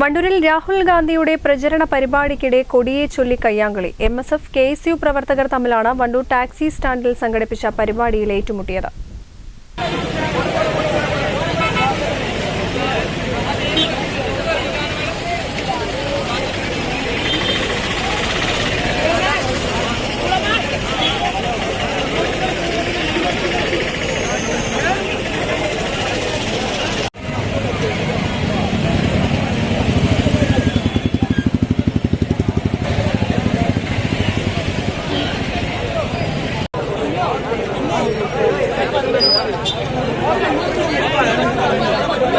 വണ്ടൂരിൽ രാഹുൽ ഗാന്ധിയുടെ പ്രചരണ പരിപാടിക്കിടെ കൊടിയെ ചൊല്ലി കയ്യാങ്കളി. M S F K S U പ്രവർത്തകർ തമ്മിലാണ് വണ്ടൂർ ടാക്സി സ്റ്റാൻഡിൽ സംഘടിപ്പിച്ച പരിപാടിയിൽ ഏറ്റുമുട്ടിയത്.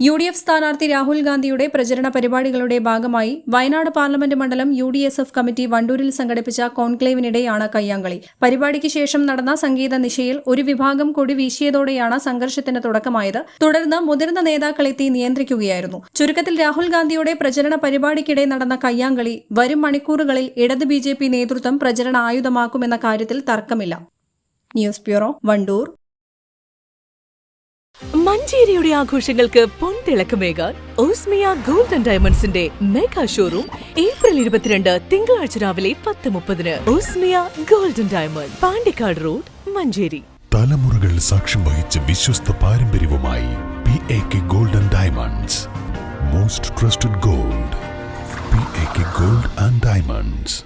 യു ഡി എഫ് സ്ഥാനാർത്ഥി രാഹുൽ ഗാന്ധിയുടെ പ്രചരണ പരിപാടികളുടെ ഭാഗമായി വയനാട് പാർലമെന്റ് മണ്ഡലം U D S F committee വണ്ടൂരിൽ സംഘടിപ്പിച്ച കോൺക്ലേവിനിടെയാണ് കയ്യാങ്കളി. പരിപാടിക്ക് ശേഷം നടന്ന സംഗീത നിശയിൽ ഒരു വിഭാഗം കൊടി വീശിയതോടെയാണ് സംഘർഷത്തിന് തുടക്കമായത്. തുടർന്ന് മുതിർന്ന നേതാക്കളെത്തി നിയന്ത്രിക്കുകയായിരുന്നു. ചുരുക്കത്തിൽ രാഹുൽ ഗാന്ധിയുടെ പ്രചരണ പരിപാടിക്കിടെ നടന്ന കയ്യാങ്കളി വരും മണിക്കൂറുകളിൽ ഇടത് ബി നേതൃത്വം പ്രചരണ ആയുധമാക്കുമെന്ന കാര്യത്തിൽ തർക്കമില്ല. News bureau Wandoor. മഞ്ചേരിയുടെ ആഘോഷങ്ങൾക്ക് പൊൻതിളക്കമേകാൻ ഓസ്മിയ ഗോൾഡ് ആൻഡ് ഡയമണ്ട്സിന്റെ മെഗാ ഷോറൂം ഏപ്രിൽ ഇരുപത്തിരണ്ട് തിങ്കളാഴ്ച രാവിലെ പത്ത് മുപ്പതിന്. Osmiya gold and diamond Pandikkad road Manjeri. തലമുറകൾ സാക്ഷ്യം വഹിച്ച വിശ്വസ്ത പാരമ്പര്യവുമായി P A K golden diamonds most trusted gold P A K gold and diamonds